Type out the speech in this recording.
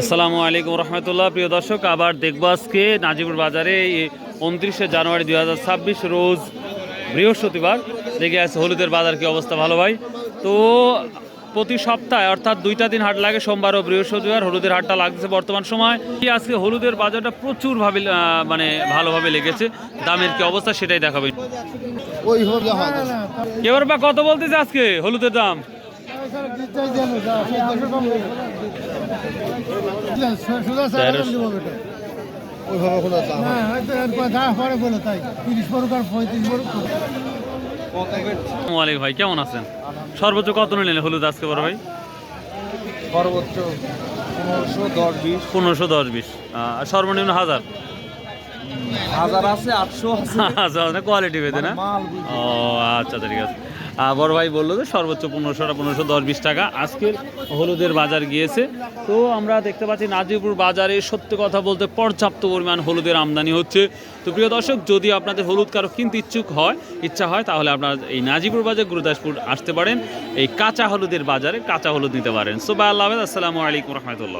আসসালামু আলাইকুম রহমতুল্লাহ। প্রিয় দর্শক আবার দেখব আজকে নাজিপুর বাজারে উনত্রিশে জানুয়ারি দুই হাজার ছাব্বিশ রোজ বৃহস্পতিবার। দেখে আছে হলুদের বাজার কি অবস্থা? ভালো ভাই? তো প্রতি সপ্তাহে অর্থাৎ দুইটা দিন হাট লাগে সোমবার ও বৃহস্পতিবার হলুদের হাটটা লাগছে বর্তমান সময়। কি আজকে হলুদের বাজারটা প্রচুরভাবে মানে ভালোভাবে লেগেছে? দামের কি অবস্থা সেটাই দেখাবে। এবার বা কত বলতেছে আজকে হলুদের দাম? আলাইকুম ভাই কেমন আছেন? সর্বোচ্চ কত নিলেন হলুদ আজকে বড় ভাই? সর্বোচ্চ পনেরোশো দশ বিশ। পনেরোশো দশ বিশ। আর সর্বনিম্ন হাজার? হাজার আছে আটশো আচ্ছা কোয়ালিটি ভেদে না? ও আচ্ছা ঠিক আছে। বড় ভাই বলল যে সর্বোচ্চ পনেরোশোটা পনেরোশো দশ বিশ টাকা। আজকের হলুদের বাজার গিয়েছে। তো আমরা দেখতে পাচ্ছি নাজিপুর বাজারে সত্যি কথা বলতে পর্যাপ্ত পরিমাণ হলুদের আমদানি হচ্ছে। তো প্রিয় দর্শক যদি আপনাদের হলুদ কারও কিনতে ইচ্ছুক হয় ইচ্ছা হয় তাহলে আপনারা এই নাজিপুর বাজার গুরুদাসপুর আসতে পারেন। এই কাঁচা হলুদের বাজারে কাঁচা হলুদ নিতে পারেন। সো আল্লাহ আসসালামু আলাইকুম রহমতুল্লাহ।